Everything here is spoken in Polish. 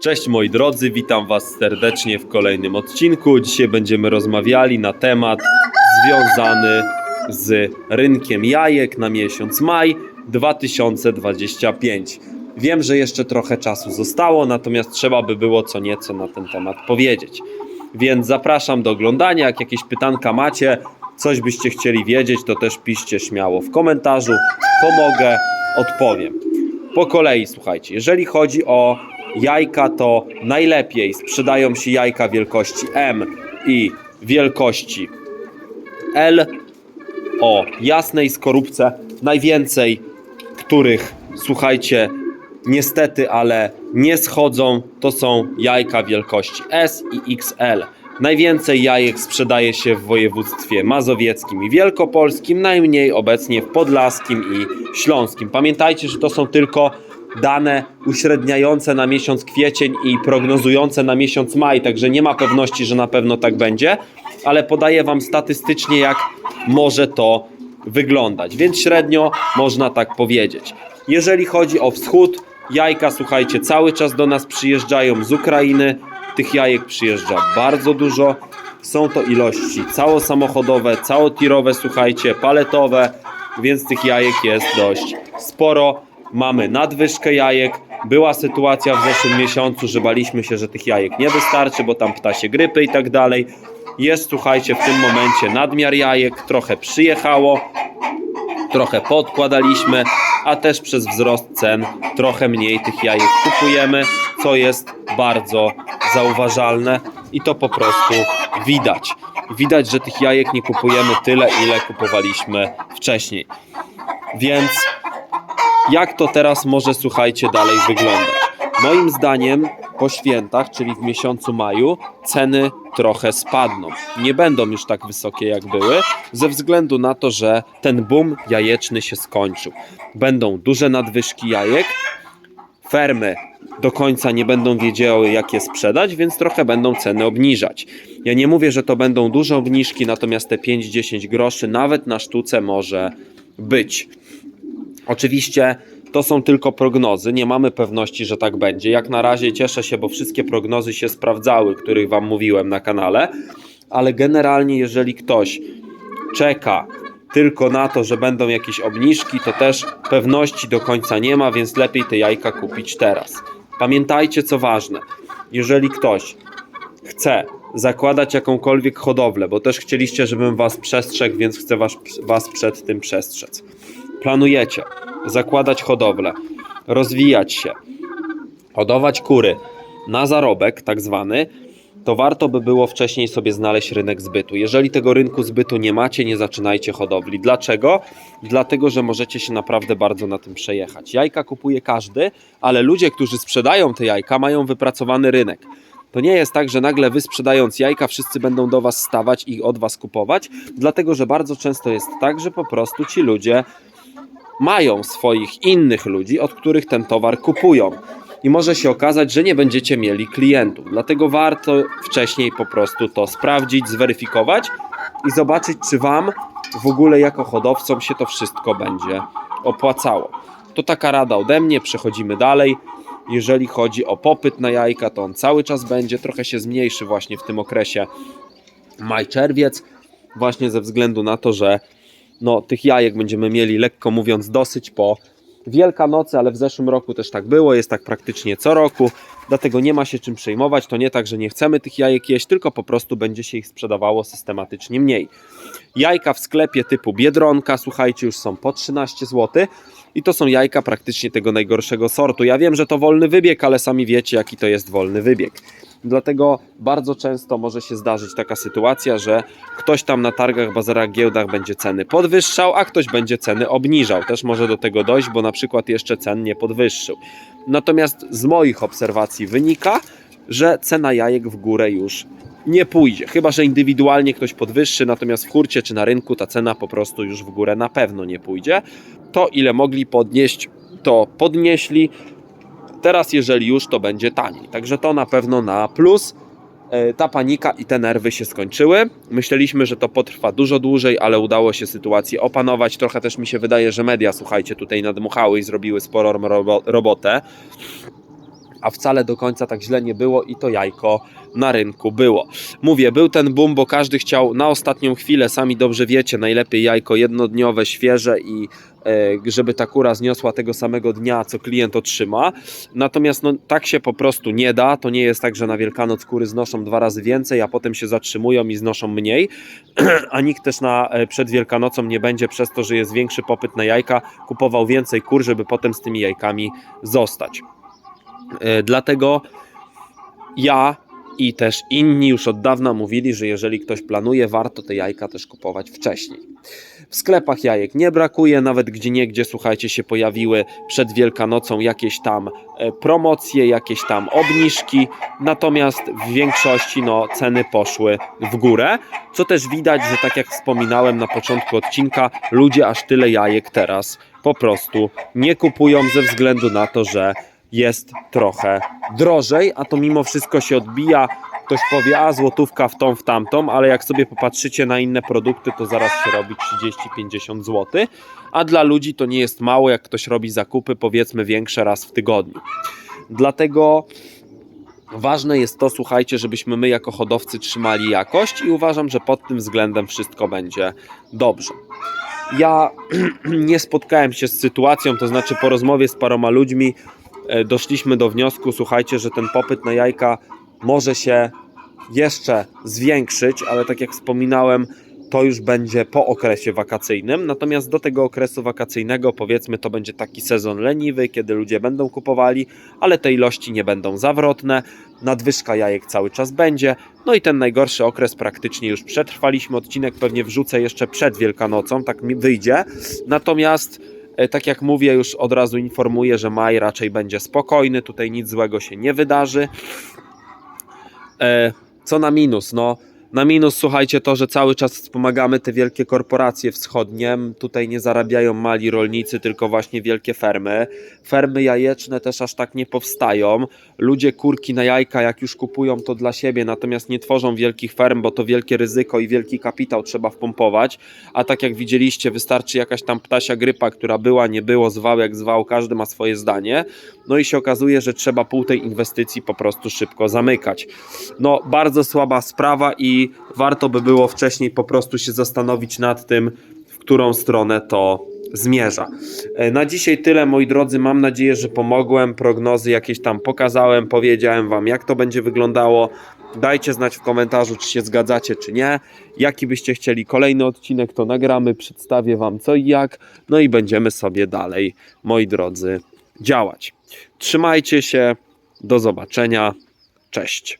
Cześć moi drodzy, witam Was serdecznie w kolejnym odcinku. Dzisiaj będziemy rozmawiali na temat związany z rynkiem jajek na miesiąc maj 2025. Wiem, że jeszcze trochę czasu zostało, natomiast trzeba by było co nieco na ten temat powiedzieć. Więc zapraszam do oglądania. Jak jakieś pytanka macie, coś byście chcieli wiedzieć, to też piszcie śmiało w komentarzu. Pomogę, odpowiem. Po kolei, słuchajcie, jeżeli chodzi o jajka, to najlepiej sprzedają się jajka wielkości M i wielkości L o jasnej skorupce. Najwięcej, których, słuchajcie, niestety, ale nie schodzą, to są jajka wielkości S i XL. Najwięcej jajek sprzedaje się w województwie mazowieckim i wielkopolskim, najmniej obecnie w podlaskim i śląskim. Pamiętajcie, że to są tylko dane uśredniające na miesiąc kwiecień i prognozujące na miesiąc maj, także nie ma pewności, że na pewno tak będzie, ale podaję Wam statystycznie, jak może to wyglądać, więc średnio można tak powiedzieć. Jeżeli chodzi o wschód, jajka, słuchajcie, cały czas do nas przyjeżdżają z Ukrainy. Tych jajek przyjeżdża bardzo dużo. Są to ilości całosamochodowe, całotirowe, słuchajcie, paletowe, więc tych jajek jest dość sporo. Mamy nadwyżkę jajek. Była sytuacja w zeszłym miesiącu, że baliśmy się, że tych jajek nie wystarczy, bo tam ptasie grypy i tak dalej. Jest, słuchajcie, w tym momencie nadmiar jajek, trochę przyjechało, trochę podkładaliśmy, a też przez wzrost cen trochę mniej tych jajek kupujemy, co jest bardzo zauważalne i to po prostu widać. Widać, że tych jajek nie kupujemy tyle, ile kupowaliśmy wcześniej. Więc jak to teraz może, słuchajcie, dalej wyglądać? Moim zdaniem po świętach, czyli w miesiącu maju, ceny trochę spadną. Nie będą już tak wysokie jak były, ze względu na to, że ten boom jajeczny się skończył. Będą duże nadwyżki jajek, fermy do końca nie będą wiedziały, jak je sprzedać, więc trochę będą ceny obniżać. Ja nie mówię, że to będą duże obniżki, natomiast te 5-10 groszy nawet na sztuce może być. Oczywiście to są tylko prognozy, nie mamy pewności, że tak będzie. Jak na razie cieszę się, bo wszystkie prognozy się sprawdzały, których Wam mówiłem na kanale, ale generalnie, jeżeli ktoś czeka tylko na to, że będą jakieś obniżki, to też pewności do końca nie ma, więc lepiej te jajka kupić teraz. Pamiętajcie, co ważne, jeżeli ktoś chce zakładać jakąkolwiek hodowlę, bo też chcieliście, żebym Was przestrzegł, więc chcę was, was przed tym przestrzec. Planujecie zakładać hodowlę, rozwijać się, hodować kury na zarobek, tak zwany, to warto by było wcześniej sobie znaleźć rynek zbytu. Jeżeli tego rynku zbytu nie macie, nie zaczynajcie hodowli. Dlaczego? Dlatego, że możecie się naprawdę bardzo na tym przejechać. Jajka kupuje każdy, ale ludzie, którzy sprzedają te jajka, mają wypracowany rynek. To nie jest tak, że nagle wy sprzedając jajka, wszyscy będą do was stawać i od was kupować, dlatego że bardzo często jest tak, że po prostu ci ludzie mają swoich innych ludzi, od których ten towar kupują. I może się okazać, że nie będziecie mieli klientów. Dlatego warto wcześniej po prostu to sprawdzić, zweryfikować i zobaczyć, czy Wam w ogóle jako hodowcom się to wszystko będzie opłacało. To taka rada ode mnie, przechodzimy dalej. Jeżeli chodzi o popyt na jajka, to on cały czas będzie, trochę się zmniejszy właśnie w tym okresie maj-czerwiec, właśnie ze względu na to, że no, tych jajek będziemy mieli, lekko mówiąc, dosyć po Wielkanocy, ale w zeszłym roku też tak było, jest tak praktycznie co roku, dlatego nie ma się czym przejmować. To nie tak, że nie chcemy tych jajek jeść, tylko po prostu będzie się ich sprzedawało systematycznie mniej. Jajka w sklepie typu Biedronka, słuchajcie, już są po 13 zł i to są jajka praktycznie tego najgorszego sortu. Ja wiem, że to wolny wybieg, ale sami wiecie, jaki to jest wolny wybieg. Dlatego bardzo często może się zdarzyć taka sytuacja, że ktoś tam na targach, bazarach, giełdach będzie ceny podwyższał, a ktoś będzie ceny obniżał. Też może do tego dojść, bo na przykład jeszcze cen nie podwyższył. Natomiast z moich obserwacji wynika, że cena jajek w górę już nie pójdzie. Chyba, że indywidualnie ktoś podwyższy, natomiast w hurcie czy na rynku ta cena po prostu już w górę na pewno nie pójdzie. To ile mogli podnieść, to podnieśli. Teraz, jeżeli już, to będzie taniej. Także to na pewno na plus. E, Ta panika i te nerwy się skończyły. Myśleliśmy, że to potrwa dużo dłużej, ale udało się sytuację opanować. Trochę też mi się wydaje, że media, słuchajcie, tutaj nadmuchały i zrobiły sporą robo- robotę. A wcale do końca tak źle nie było i to jajko na rynku było. Mówię, był ten boom, bo każdy chciał na ostatnią chwilę, sami dobrze wiecie, najlepiej jajko jednodniowe, świeże i e, żeby ta kura zniosła tego samego dnia, co klient otrzyma. Natomiast no, tak się po prostu nie da. To nie jest tak, że na Wielkanoc kury znoszą dwa razy więcej, a potem się zatrzymują i znoszą mniej. a nikt też na, e, przed Wielkanocą nie będzie przez to, że jest większy popyt na jajka, kupował więcej kur, żeby potem z tymi jajkami zostać. E, Dlatego ja i też inni już od dawna mówili, że jeżeli ktoś planuje, warto te jajka też kupować wcześniej. W sklepach jajek nie brakuje, nawet gdzie niegdzie, słuchajcie, się pojawiły przed Wielkanocą jakieś tam e, promocje, jakieś tam obniżki, natomiast w większości no, ceny poszły w górę, co też widać, że tak jak wspominałem na początku odcinka, ludzie aż tyle jajek teraz po prostu nie kupują ze względu na to, że jest trochę drożej, a to mimo wszystko się odbija. Ktoś powie, a złotówka w tą, w tamtą, ale jak sobie popatrzycie na inne produkty, to zaraz się robi 30-50 zł, a dla ludzi to nie jest mało, jak ktoś robi zakupy, powiedzmy większe raz w tygodniu. Dlatego ważne jest to, słuchajcie, żebyśmy my jako hodowcy trzymali jakość i uważam, że pod tym względem wszystko będzie dobrze. Ja nie spotkałem się z sytuacją, to znaczy po rozmowie z paroma ludźmi doszliśmy do wniosku, słuchajcie, że ten popyt na jajka może się jeszcze zwiększyć, ale tak jak wspominałem, to już będzie po okresie wakacyjnym. Natomiast do tego okresu wakacyjnego, powiedzmy, to będzie taki sezon leniwy, kiedy ludzie będą kupowali, ale te ilości nie będą zawrotne. Nadwyżka jajek cały czas będzie. No i ten najgorszy okres praktycznie już przetrwaliśmy. Odcinek pewnie wrzucę jeszcze przed Wielkanocą, tak mi wyjdzie. Natomiast e, tak jak mówię, już od razu informuję, że maj raczej będzie spokojny, tutaj nic złego się nie wydarzy. E, Co na minus? No, na minus słuchajcie to, że cały czas wspomagamy te wielkie korporacje wschodnie. Tutaj nie zarabiają mali rolnicy, tylko właśnie wielkie fermy. Fermy jajeczne też aż tak nie powstają. Ludzie kurki na jajka, jak już kupują, to dla siebie, natomiast nie tworzą wielkich ferm, bo to wielkie ryzyko i wielki kapitał trzeba wpompować. A tak jak widzieliście, wystarczy jakaś tam ptasia grypa, która była, nie było, zwał jak zwał, każdy ma swoje zdanie. No i się okazuje, że trzeba pół tej inwestycji po prostu szybko zamykać. No, bardzo słaba sprawa i warto by było wcześniej po prostu się zastanowić nad tym, w którą stronę to zmierza. E, Na dzisiaj tyle, moi drodzy. Mam nadzieję, że pomogłem. Prognozy jakieś tam pokazałem, powiedziałem Wam, jak to będzie wyglądało. Dajcie znać w komentarzu, czy się zgadzacie, czy nie. Jaki byście chcieli kolejny odcinek, to nagramy, przedstawię Wam co i jak. No i będziemy sobie dalej, moi drodzy, działać. Trzymajcie się. Do zobaczenia. Cześć.